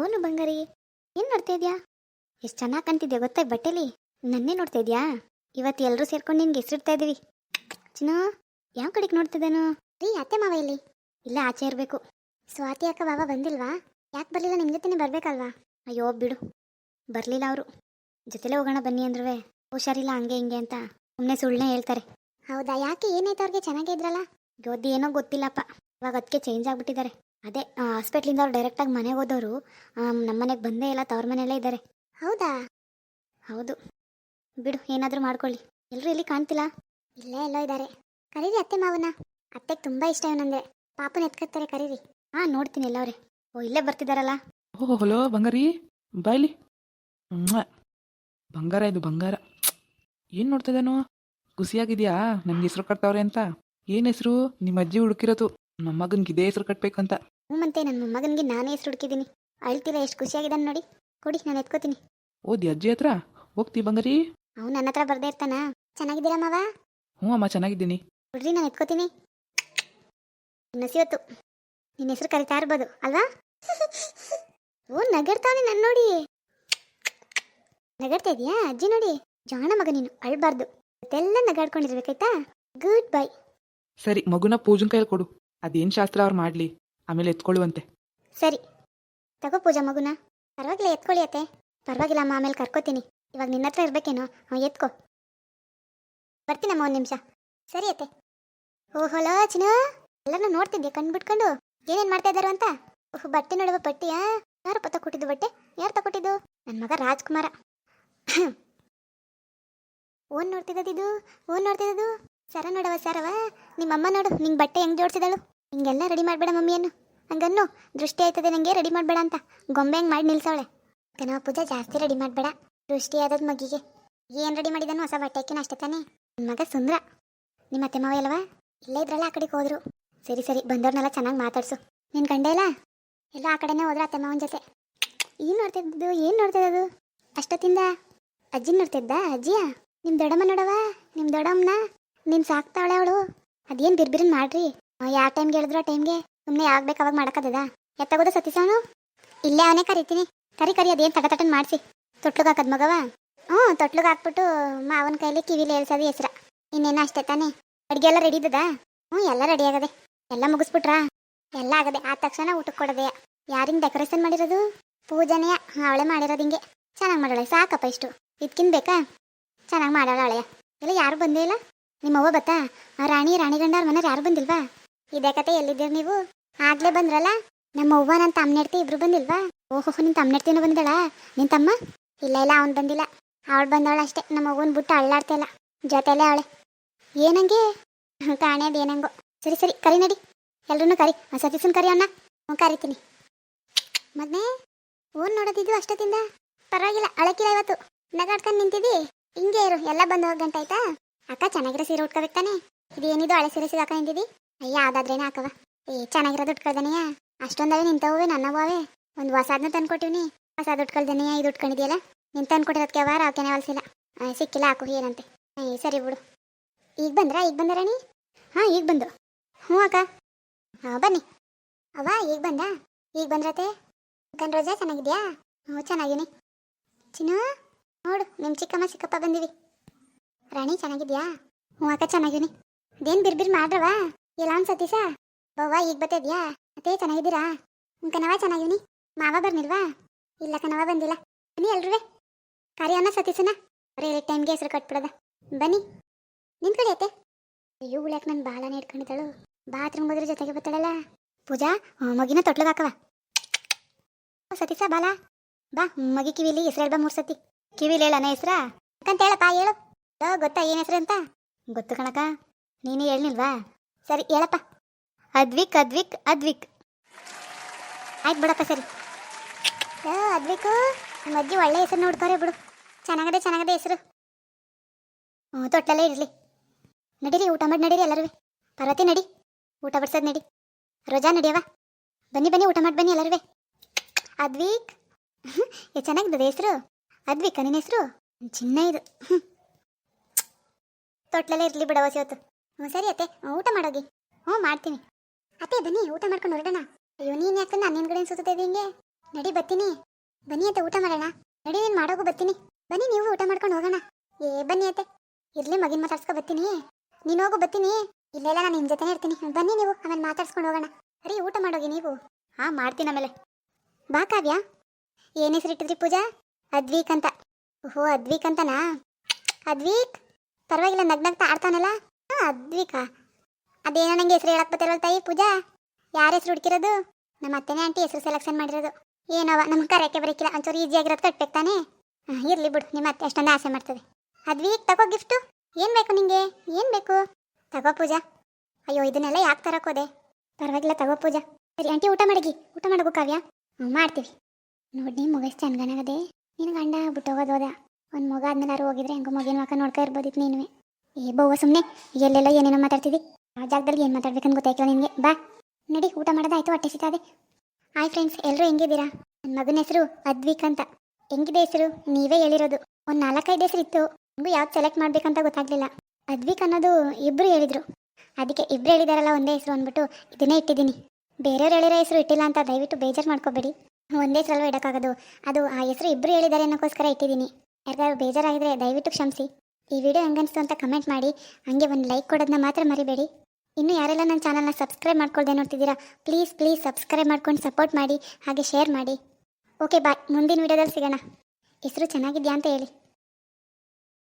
ಓನು ಬಂಗಾರಿ ಏನು ನೋಡ್ತಾ ಇದೆಯಾ? ಎಷ್ಟು ಚೆನ್ನಾಗಿ ಕಾಣ್ತಿದ್ಯಾ ಗೊತ್ತಾ ಬಟ್ಟೆಲಿ? ನನ್ನೇ ನೋಡ್ತಾ ಇದೆಯಾ? ಇವತ್ತು ಎಲ್ಲರೂ ಸೇರ್ಕೊಂಡು ನಿನ್ಗೆ ಹೆಸರಿಡ್ತಾ ಇದೀವಿ. ಚಿನ್ನ ಯಾವ ಕಡೆಗೆ ನೋಡ್ತಿದ್ದೇನು? ರೀ ಅತ್ತೆ ಮಾವ ಇಲ್ಲಿ. ಇಲ್ಲ ಆಚೆ ಇರಬೇಕು. ಸ್ವಾತಿ ಅಕ್ಕ ಬಾಬಾ ಬಂದಿಲ್ವಾ? ಯಾಕೆ ಬರಲಿಲ್ಲ? ನಿಮ್ಮ ಜೊತೆನೇ ಬರಬೇಕಲ್ವಾ? ಅಯ್ಯೋ ಬಿಡು. ಬರಲಿಲ್ಲ ಅವರು. ಜೊತೆಲೇ ಹೋಗೋಣ ಬನ್ನಿ ಅಂದ್ರೆ ಹುಷಾರಿಲ್ಲ ಹಂಗೆ ಹಿಂಗೆ ಅಂತ. ಸುಮ್ಮನೆ ಸುಳ್ಳನೆ ಹೇಳ್ತಾರೆ. ಹೌದಾ? ಯಾಕೆ ಏನಾಯ್ತು ಅವ್ರಿಗೆ? ಚೆನ್ನಾಗೇ ಇದ್ರಲ್ಲ? ಗೋದಿ ಏನೋ ಗೊತ್ತಿಲ್ಲಪ್ಪ. ಇವಾಗ ಅದಕ್ಕೆ ಚೇಂಜ್ ಆಗಿಬಿಟ್ಟಿದ್ದಾರೆ. ಅದೇ ಹಾಸ್ಪಿಟ್ಲಿಂದ ಅವ್ರು ಡೈರೆಕ್ಟಾಗಿ ಮನೆಗೆ ಹೋದವರು ನಮ್ಮ ಮನೆಗೆ ಬಂದೇ ಇಲ್ಲ ತವ್ರ ಮನೆಯಲ್ಲೇ ಇದ್ದಾರೆ ಹೌದಾ? ಹೌದು. ಬಿಡು ಏನಾದರೂ ಮಾಡ್ಕೊಳ್ಳಿ. ಎಲ್ಲರೂ ಇಲ್ಲಿ ಕಾಣ್ತಿಲ್ಲ? ಇಲ್ಲೇ ಎಲ್ಲೋ ಇದ್ದಾರೆ ಕರೀರಿ ಅತ್ತೆ ಮಾವನ ಅತ್ತೆಗೆ ತುಂಬ ಇಷ್ಟ ಇವನಂದ್ರೆ ಪಾಪನ ಎತ್ಕತ್ತಾರೆ ಕರೀರಿ. ಹಾಂ ನೋಡ್ತೀನಿ ಎಲ್ಲವ್ರೆ. ಓ ಇಲ್ಲೇ ಬರ್ತಿದಾರಲ್ಲ? ಓ ಹಲೋ ಬಂಗಾರಿ. ಬಾಯ್ಲಿ. ಬಂಗಾರ ಇದು ಬಂಗಾರ. ಏನು ನೋಡ್ತಿದ್ದಾನು ಖುಷಿಯಾಗಿದ್ಯಾ? ನನ್ಗೆ ಹೆಸರು ಕಟ್ತಾವ್ರೆ ಅಂತ. ಏನ್ ಹೆಸರು? ನಿಮ್ಮ ಅಜ್ಜಿ ಹುಡುಕಿರೋದು. ನಮ್ಮ ಮಗನ್ಗೆ ಇದೇ ಹೆಸರು ಕಟ್ಬೇಕಂತ. ಹ್ಞೂ ಮತ್ತೆ ನನ್ನ ಮಗನಿಗೆ ನಾನೇ ಹೆಸರು ಹುಡುಕಿದ್ದೀನಿ. ಅಳ್ತಿಲ್ಲ ಎಷ್ಟು ಖುಷಿಯಾಗಿದ್ದಾನೆ ನೋಡಿ. ಕೊಡಿ ನಾನು ಎತ್ಕೋತೀನಿ. ಓದಿ ಅಜ್ಜಿ ಹತ್ರ? ಹೋಗ್ತಿ ಬಂಗಾರಿ? ಅವ್ನು ನನ್ನ ಹತ್ರ ಬರ್ದೇ ಇರ್ತಾನ? ಚೆನ್ನಾಗಿದ್ದೀರಾ ಮಾವ? ಹ್ಞೂ ಅಮ್ಮ ಚೆನ್ನಾಗಿದ್ದೀನಿ. ಬಿಡ್ರಿ ನಾನು ಎತ್ಕೋತೀನಿ. ನಸಿವತ್ತು ನಿನ್ನ ಹೆಸರು ಕರಿತಾ ಇರ್ಬೋದು ಅಲ್ವಾ? ಓ ನಗರ್ತಾನೆ ನನ್ನ ನೋಡಿ. ನಗಡ್ತಾ ಇದೀಯಾ? ಅಜ್ಜಿ ನೋಡಿ. ಜಾಣ ಮಗ ನೀನು ಅಳ್ಬಾರ್ದು. ಅದೆಲ್ಲ ನಗಾಡ್ಕೊಂಡಿರ್ಬೇಕಾಯ್ತಾ ಗುಡ್ ಬೈ ಸರಿ ಮಗುನ ಪೂಜನ್ ಕೈಯಲ್ಲಿ ಕೊಡು. ಅದೇನು ಶಾಸ್ತ್ರ ಅವ್ರು ಮಾಡಲಿ? ಆಮೇಲೆ ಎತ್ಕೊಳ್ಳುವಂತೆ. ಸರಿ. ತಗೋ ಪೂಜಾ ಮಗುನ. ಪರವಾಗಿಲ್ಲ, ಎತ್ಕೊಳ್ಳಿ ಅತ್ತೆ. ಪರವಾಗಿಲ್ಲ, ಅಮ್ಮ ಆಮೇಲೆ ಕರ್ಕೋತೀನಿ. ಇವಾಗ ನಿನ್ನ ಹತ್ರ ಇರ್ಬೇಕೇನೋ ಹಾಂ ಎತ್ಕೋ. ಬರ್ತೀನಮ್ಮ ಒಂದು ನಿಮಿಷ. ಸರಿ ಅತ್ತೆ. ಓ ಹಲೋ, ಚಿನ್ನ. ಎಲ್ಲರನ್ನೂ ನೋಡ್ತಿದ್ದೆ ಕಣ್ಣು ಬಿಟ್ಕೊಂಡು? ಏನೇನು ಮಾಡ್ತಾ ಇದ್ದಾರೋ ಅಂತ? ಓಹ್, ಬಟ್ಟೆ ನೋಡುವ ಯಾರು ಯಾರಪ್ಪ ತಗೊಟ್ಟಿದ್ದು ಬಟ್ಟೆ? ಯಾರು ತಗೊಟ್ಟಿದ್ದು ನನ್ನ ಮಗ ರಾಜ್ಕುಮಾರ. ಓನ್ ನೋಡ್ತಿದ್ದದಿದು ಓನ್ ನೋಡ್ತಿದ್ದದು ಸರ ನೋಡವ ಸರವ ನಿಮ್ಮಮ್ಮ ನೋಡು, ನಿಂಗೆ ಬಟ್ಟೆ ಹೆಂಗ್ ಜೋಡ್ಸಿದಳು? ಹಿಂಗೆಲ್ಲ ರೆಡಿ ಮಾಡಬೇಡ ಮಮ್ಮಿಯನ್ನು ಹಂಗನ್ನು ದೃಷ್ಟಿ ಆಯ್ತದೆ ನನಗೆ ರೆಡಿ ಮಾಡಬೇಡ ಅಂತ. ಗೊಂಬೆ ಹಂಗೆ ಮಾಡಿ ನಿಲ್ಸವಳೆ. ಕನವ ಪೂಜಾ ಜಾಸ್ತಿ ರೆಡಿ ಮಾಡಬೇಡ. ದೃಷ್ಟಿ ಆದದ್ ಮಗಿಗೆ. ಏನು ರೆಡಿ ಮಾಡಿದನು? ಹೊಸ ಬಟ್ಟೆಕಿನ ಅಷ್ಟೇ ತಾನೇ. ನಿಮ್ಮ ಮಗ ಸುಂದ್ರ. ನಿಮ್ಮ ಅತ್ತೆ ಮಾವ ಅಲ್ವಾ ಇಲ್ಲೇ ಇದ್ರಲ್ಲ ಆ ಕಡೆಗೆ ಹೋದ್ರು. ಸರಿ ಸರಿ ಬಂದವ್ರನ್ನೆಲ್ಲ ಚೆನ್ನಾಗಿ ಮಾತಾಡ್ಸು. ನೀನ್ ಗಂಡೆ ಇಲ್ಲ? ಎಲ್ಲ ಆ ಕಡೆನೇ ಹೋದ್ರ ಅತ್ತೆ ಮಾವನ ಜೊತೆ. ಏನು ನೋಡ್ತಿದ್ದು? ಏನು ನೋಡ್ತಿದ್ದು ಅಷ್ಟೊತ್ತಿಂದ ಅಜ್ಜಿ ನೋಡ್ತಿದ್ದ? ಅಜ್ಜಿಯ? ನಿಮ್ಮ ದೊಡ್ಡಮ್ಮ ನೋಡವ ನಿಮ್ಮ ದೊಡ್ಡಮ್ಮನ? ನೀನು ಸಾಕ್ತಾವಳೆ ಅವಳು. ಅದೇನು ಬಿರ್ಬಿರಿನ್ ಮಾಡ್ರಿ? ಯಾವ ಟೈಮ್ಗೆ ಹೇಳಿದ್ರು ಆ ಟೈಮ್ಗೆ ಸುಮ್ಮನೆ ಆಗ್ಬೇಕು ಅವಾಗ ಮಾಡಕ್ಕದ ಎತ್ತಗೋದ ಸತೀಶ ಇಲ್ಲೇ ಅವನೇ ಕರಿತೀನಿ. ಕರಿ ಕರಿ ಅದೇನು ತಟ ತಟನ್ ಮಾಡಿಸಿ. ತೊಟ್ಲಿಗೆ ಹಾಕದ್ ಮಗವ? ಹ್ಞೂ, ತೊಟ್ಲಿಗೆ ಹಾಕ್ಬಿಟ್ಟು ಮಾವನ ಕೈಲಿ ಕಿವಿಲಿ ಹೇಳ್ಸೋದು ಹೆಸ್ರ. ಇನ್ನೇನು ಅಷ್ಟೇ ತಾನೇ? ಅಡುಗೆ ಎಲ್ಲ ರೆಡಿ ಇದ್ದದ? ಹ್ಞೂ, ಎಲ್ಲ ರೆಡಿ ಆಗದೆ. ಎಲ್ಲ ಮುಗಿಸ್ಬಿಟ್ರಾ? ಎಲ್ಲ ಆಗದೆ. ಆದ ತಕ್ಷಣ ಊಟಕ್ಕೆ ಕೊಡದೆ. ಯಾರಿಂಗ್ ಡೆಕೋರೇಷನ್ ಮಾಡಿರೋದು? ಪೂಜನೆಯ, ಅವಳೆ ಮಾಡಿರೋದು ಹಿಂಗೆ. ಚೆನ್ನಾಗಿ ಮಾಡೋಳೆ. ಸಾಕಪ್ಪ ಇಷ್ಟು. ಇದ್ಕಿನ್ ಬೇಕಾ ಚೆನ್ನಾಗಿ ಮಾಡೋಳ ಹಳೆಯ ಇಲ್ಲ, ಯಾರು ಬಂದೇ ಇಲ್ಲ? ನಿಮ್ಮವ್ವ ಬತ್ತಾ ಆ ರಾಣಿ ರಾಣಿ ಗಂಡ ಅವ್ರ ಮನೆಯವ್ರು ಯಾರು ಬಂದಿಲ್ವಾ? ಇದೇ ಕತೆ ಎಲ್ಲಿದ್ದೀರಿ ನೀವು? ಆಗ್ಲೇ ಬಂದ್ರಲ್ಲ? ನಮ್ಮ ಅವ್ವ, ನನ್ನ ತಮ್ಮನೆಡ್ತಿ ಇಬ್ರು ಬಂದಿಲ್ವಾ? ಓಹೋ ನಿನ್ನ ತಮ್ಮನೆಡ್ತಿನೂ ನಿನ್ ತಮ್ಮ? ಇಲ್ಲ ಇಲ್ಲ, ಅವ್ನು ಬಂದಿಲ್ಲ. ಅವಳು ಬಂದವಳು ಅಷ್ಟೇ. ನಮ್ಮ ಅವ್ವನ್ ಬಿಟ್ಟು ಅಳ್ಳಾಡ್ತಿಲ್ಲ ಜೊತೆಲೇ ಅವಳೆ. ಏನಂಗೆ? ಕಾಣೆದು ಏನಂಗೋ. ಸರಿ ಸರಿ, ಕರಿ ನಡಿ. ಎಲ್ರೂ ಕರಿ. ಸತೀಸನ್ ಕರಿ ಅವನ್ನ ಹ್ಞೂ, ಕರಿತೀನಿ. ಮದ್ನೆ ಓನ್ ನೋಡೋದಿದ್ದು ಅಷ್ಟೊತ್ತಿಂದ? ಪರವಾಗಿಲ್ಲ, ಅಳಕಿಲ್ಲ ಇವತ್ತು. ನಗಾಡ್ಕೊಂಡು ನಿಂತಿದ್ದಿ? ಹಿಂಗೆ ಇರು, ಎಲ್ಲ ಬಂದು ಹೋಗಿ ಗಂಟೆ ಆಯ್ತಾ ಅಕ್ಕ ಚೆನ್ನಾಗಿರೋ ಸೀರೆ ಉಟ್ಕೋಬೇಕು ತಾನೆ. ಇದೇನಿದು ಹಳೆ ಸೀರೆ ಸಿಗಾಕ ನಿಂತಿದ್ದಿ? ಯಾವ್ದಾದ್ರೇನ ಹಾಕವ ಏ ಚೆನ್ನಾಗಿರೋದು ಉಟ್ಕೊಳ್ದನೆಯ ಅಷ್ಟೊಂದವೇ ನಿಂತವೇ ನನ್ನವೇ ಒಂದು ಹೊಸಾದ್ನ ತಂದ್ಕೊಟ್ಟಿವ್ನಿ. ಹೊಸ ಉಟ್ಕೊಳ್ದನೆಯ ಇದು ಉಟ್ಕೊಂಡಿದೆಯಲ್ಲ ನಿನ್ ತಂದ್ಕೊಟ್ಟಿರೋದಕ್ಕೆ ವಾರ ಅವಕೆನೆ ಹೊಲ್ಸಿಲ್ಲ ಸಿಕ್ಕಿಲ್ಲ, ಹಾಕು, ಏನಂತೆ? ಏ, ಸರಿ ಬಿಡು. ಈಗ ಬಂದ್ರ? ಈಗ ಬಂದ ರಾಣಿ ಹಾಂ, ಈಗ ಬಂದು. ಹ್ಞೂ ಅಕ್ಕ. ಹಾಂ, ಬನ್ನಿ. ಅವ ಈಗ ಬಂದ? ಈಗ ಬಂದ್ರತೆ? ಗನ್ ರೋಜಾ, ಚೆನ್ನಾಗಿದ್ಯಾ? ಹ್ಞೂ, ಚೆನ್ನಾಗಿನಿ. ಚಿನ್ನು, ನೋಡು ನಿಮ್ಮ ಚಿಕ್ಕಮ್ಮ, ಚಿಕ್ಕಪ್ಪ ಬಂದಿವಿ. ರಾಣಿ, ಚೆನ್ನಾಗಿದ್ಯಾ? ಹ್ಞೂ, ಅಕ್ಕ, ಚೆನ್ನಾಗಿನಿ. ಅದೇನು ಬಿರ್ಬಿರ್ ಮಾಡ್ರವ ಎಲ್ಲ ಒಂದು ಸತೀಸ ಬವ್ವ ಈಗ ಬತ್ತಿದ್ಯಾ ಅತ್ತೆ ಚೆನ್ನಾಗಿದ್ದೀರಾ? ಹ್ಞೂ ಕಣವ ಚೆನ್ನಾಗಿನಿ ಮಾವ ಬರ್ನಿಲ್ವಾ? ಇಲ್ಲ ಕನವ ಬಂದಿಲ್ಲ. ಬನ್ನಿ ಎಲ್ರೂ ಕರಿಯೋಣ ಸತೀಸನ ಬರೀ ಟೈಮ್ಗೆ ಹೆಸರು ಕಟ್ಬಿಡದ. ಬನ್ನಿ. ನಿಂತ್ಕೊಳ್ಳಿ ಅತ್ತೆ. ಅಯ್ಯೋ ಉಳ್ಯಾಕ ನನ್ನ ಬಾಳನೇ ಇಟ್ಕೊಂಡಿದ್ದಾಳು ಬಾತ್ರೂಮ್ ಹೋದ್ರ ಜೊತೆಗೆ ಬರ್ತಾಳಲ್ಲ. ಪೂಜಾ ಮಗಿನ ತೊಟ್ಲಗ್ ಹಾಕವ ಓ, ಸತೀಸ ಬಾಲ. ಬಾ ಮಗಿ ಕಿವಿಲಿ ಹೆಸರು ಹೇಳ್ಬಾ ಮೂರ್ ಸತಿ. ಕಿವಿಲಿ ಹೇಳನ ಹೆಸ್ರ? ಅಂತ ಹೇಳಪ್ಪ ಹೇಳು. ಗೊತ್ತಾ ಏನ್ ಹೆಸರು ಅಂತ? ಗೊತ್ತು ಕಣಕ ನೀನೇ ಹೇಳ್ನಿಲ್ವಾ? ಸರಿ, ಹೇಳಪ್ಪ. ಅದ್ವಿಕ್ ಅದ್ವಿಕ್ ಅದ್ವಿಕ್. ಆಯ್ತು ಬಿಡಪ್ಪ ಸರಿ. ಅದ್ವಿಕು ನಮ್ಮ ಅಜ್ಜಿ ಒಳ್ಳೆ ಹೆಸರು ನೋಡ್ತಾರೆ ಬಿಡು. ಚೆನ್ನಾಗದೆ ಚೆನ್ನಾಗದೆ ಹೆಸರು. ಹ್ಞೂ ತೊಟ್ಟಲ್ಲೇ ಇರಲಿ. ನಡೀರಿ, ಊಟ ಮಾಡಿ ನಡೀರಿ ಎಲ್ಲರೂ. ಪಾರ್ವತಿ, ನಡಿ. ಊಟ ಬಡ್ಸೋದು ನಡಿ. ರೋಜಾ ನಡಿಯವ ಬನ್ನಿ ಬನ್ನಿ, ಊಟ ಮಾಡಿ ಬನ್ನಿ ಎಲ್ಲರೂ. ಅದ್ವಿಕ್. ಏ ಚೆನ್ನಾಗಿದೆ ಹೆಸರು. ಅದ್ವಿಕ್ ನಿನ್ನ ಹೆಸರು? ಚಿನ್ನ ಇದು. ಹ್ಞೂ ತೊಟ್ಲಲ್ಲೇ ಇರಲಿ ಬಿಡವ ಇವತ್ತು ಹ್ಞೂ, ಸರಿ ಅತ್ತೆ. ಊಟ ಮಾಡೋಗಿ. ಹ್ಞೂ, ಮಾಡ್ತೀನಿ. ಅತ್ತೆ, ಬನ್ನಿ, ಊಟ ಮಾಡ್ಕೊಂಡು ಹೊರಡೋಣ. ಅಯ್ಯೋ, ನೀನು ಯಾಕೆ ನನ್ನ ನಿನ್ಗಡೆ ಸುತ್ತದೆ ಹಿಂಗೆ? ನಡಿ ಬತ್ತೀನಿ ಬನ್ನಿ ಅತ್ತೆ, ಊಟ ಮಾಡೋಣ. ನಡಿ, ನೀನು ಮಾಡೋಗು ಬತ್ತೀನಿ ಬನ್ನಿ, ನೀವು ಊಟ ಮಾಡ್ಕೊಂಡು ಹೋಗೋಣ. ಏ, ಬನ್ನಿ ಅತ್ತೆ. ಇರಲಿ, ಮಗಿನ ಮಾತಾಡ್ಸ್ಕೊ ಬತ್ತೀನಿ ನೀನು ಹೋಗು ಬತ್ತೀನಿ ಇಲ್ಲೆಲ್ಲ ನಾನು ನಿಮ್ಮ ಜೊತೆನೇ ಇರ್ತೀನಿ. ಬನ್ನಿ ನೀವು ಆಮೇಲೆ ಮಾತಾಡ್ಸ್ಕೊಂಡು ಹೋಗೋಣ. ಸರಿ, ಊಟ ಮಾಡೋಗಿ ನೀವು. ಹಾಂ, ಮಾಡ್ತೀನಿ ಆಮೇಲೆ. ಬಾ, ಕಾವ್ಯ. ಏನು ಹೆಸರು ಇಟ್ಟಿದ್ರಿ ಪೂಜಾ? ಅದ್ವೀಕ್ ಅಂತ. ಓಹೋ, ಅದ್ವೀಕ್ ಅಂತನಾ? ಅದ್ವೀಕ್? ಪರವಾಗಿಲ್ಲ, ನಗ್ನಗ್ತಾ ಆಡ್ತಾನಲ್ಲ? ಅದ್ವೀಕ. ಅದೇನೋ ನಂಗೆ ಹೆಸರು ಹೇಳಕ್ ಬತ್ತಿರಲ್ ತಾಯಿ ಪೂಜಾ? ಯಾರ ಹೆಸರು ಹುಡುಕಿರೋದು? ನಮ್ಮ ಅತ್ತೆನೇ ಆಂಟಿ ಹೆಸರು ಸೆಲೆಕ್ಷನ್ ಮಾಡಿರೋದು. ಏನವ ನಮ್ಗೆ ಕರೆಯಕ್ಕೆ ಬರೀಕಿಲ್ಲ, ಒಂಚೂರು ಈಜಿ ಆಗಿರೋದು ಕಟ್ಬೇಕು ತಾನೇ? ಇರ್ಲಿ ಬಿಡು ನಿಮ್ಮ ಅತ್ತೆ ಅಷ್ಟೊಂದು ಆಸೆ ಮಾಡ್ತದೆ. ಅದ್ವೀಕ್, ತಗೋ ಗಿಫ್ಟು ಏನ್ ಬೇಕು ನಿಂಗೆ? ಏನ್ ಬೇಕು? ತಗೋ ಪೂಜಾ. ಅಯ್ಯೋ, ಇದನ್ನೆಲ್ಲ ಯಾಕೆ ತರಕೋದೆ ಪರವಾಗಿಲ್ಲ, ತಗೋ ಪೂಜಾ. ಸರಿ, ಆಂಟಿ, ಊಟ ಮಾಡಿಗಿ. ಊಟ ಮಾಡಬೇಕು ಕಾವ್ಯ. ಹ್ಞೂ ಮಾಡ್ತೀವಿ. ನೋಡಿ ಮಗ ಎಷ್ಟು ಅನ್ಗನಾಗದೆ ನಿನ್ನ ಗಂಡ ಬಿಟ್ಟೋಗೋದು ಹೋದ. ಒಂದು ಮಗ ಆದ್ಮೇಲೆ ಯಾರು ಹೋಗಿದ್ರೆ ಹೆಂಗೋ ಮಗಿನ ಮಕ್ಕ ನೋಡ್ಕೊ ಇರ್ಬೋದಿತ್ತು ನೀನು ಏ ಬವ್ವ ಸುಮ್ಮನೆ ಎಲ್ಲೆಲ್ಲ ಏನೇನೋ ಮಾತಾಡ್ತೀವಿ ಆ ಜಾಗದಲ್ಲಿ ಏನು ಮಾತಾಡ್ಬೇಕಂತ ಗೊತ್ತಾಯ್ತು ನಿನಗೆ? ಬಾ. ನಡಿ, ಊಟ ಮಾಡೋದಾಯ್ತು, ಹೊಟ್ಟೆ ಸಿತಾದೆ ಹಾಯ್ ಫ್ರೆಂಡ್ಸ್ ಎಲ್ಲರೂ ಹೆಂಗಿದ್ದೀರಾ? ನನ್ನ ಮಗನ ಹೆಸರು ಅದ್ವಿಕ್ ಅಂತ. ಹೆಂಗಿದೆ ಹೆಸರು? ನೀವೇ ಹೇಳಿರೋದು. ಒಂದು ನಾಲ್ಕೈದು ಹೆಸರು ಇತ್ತು. ನನಗೂ ಯಾವ್ದು ಸೆಲೆಕ್ಟ್ ಮಾಡ್ಬೇಕಂತ ಗೊತ್ತಾಗ್ಲಿಲ್ಲ. ಅದ್ವಿಕ್ ಅನ್ನೋದು ಇಬ್ಬರು ಹೇಳಿದ್ರು. ಅದಕ್ಕೆ ಇಬ್ಬರು ಹೇಳಿದಾರಲ್ಲ ಒಂದೇ ಹೆಸರು ಅಂದ್ಬಿಟ್ಟು ಇದನ್ನೇ ಇಟ್ಟಿದ್ದೀನಿ. ಬೇರೆಯವ್ರು ಹೇಳಿರೋ ಹೆಸರು ಇಟ್ಟಿಲ್ಲ ಅಂತ ದಯವಿಟ್ಟು ಬೇಜಾರು ಮಾಡ್ಕೋಬೇಡಿ. ಒಂದೇ ಹೆಸರಲ್ಲೂ ಇಡೋಕ್ಕಾಗೋದು. ಅದು ಆ ಹೆಸರು ಇಬ್ಬರು ಹೇಳಿದ್ದಾರೆ ಅನ್ನೋಕ್ಕೋಸ್ಕರ ಇಟ್ಟಿದ್ದೀನಿ. ಯಾರಿಗಾದ್ರು ಬೇಜಾರಾಗಿದ್ರೆ ದಯವಿಟ್ಟು ಕ್ಷಮಿಸಿ. ಈ ವಿಡಿಯೋ ಹೆಂಗನಿಸ್ತು ಅಂತ ಕಮೆಂಟ್ ಮಾಡಿ, ಹಂಗೆ ಒಂದು ಲೈಕ್ ಕೊಡೋದನ್ನ ಮಾತ್ರ ಮರಿಬೇಡಿ. ಇನ್ನು ಯಾರೆಲ್ಲ ನನ್ನ ಚಾನಲ್ನ ಸಬ್ಸ್ಕ್ರೈಬ್ ಮಾಡ್ಕೊಳ್ದೆ ನೋಡ್ತಿದ್ದೀರಾ ಪ್ಲೀಸ್ ಪ್ಲೀಸ್ ಸಬ್ಸ್ಕ್ರೈಬ್ ಮಾಡ್ಕೊಂಡು ಸಪೋರ್ಟ್ ಮಾಡಿ, ಹಾಗೆ ಶೇರ್ ಮಾಡಿ. ಓಕೆ ಬಾಯ್ ಮುಂದಿನ ವಿಡಿಯೋದಲ್ಲಿ ಸಿಗೋಣ. ಹೆಸರು ಚೆನ್ನಾಗಿದ್ಯಾ ಅಂತ ಹೇಳಿ.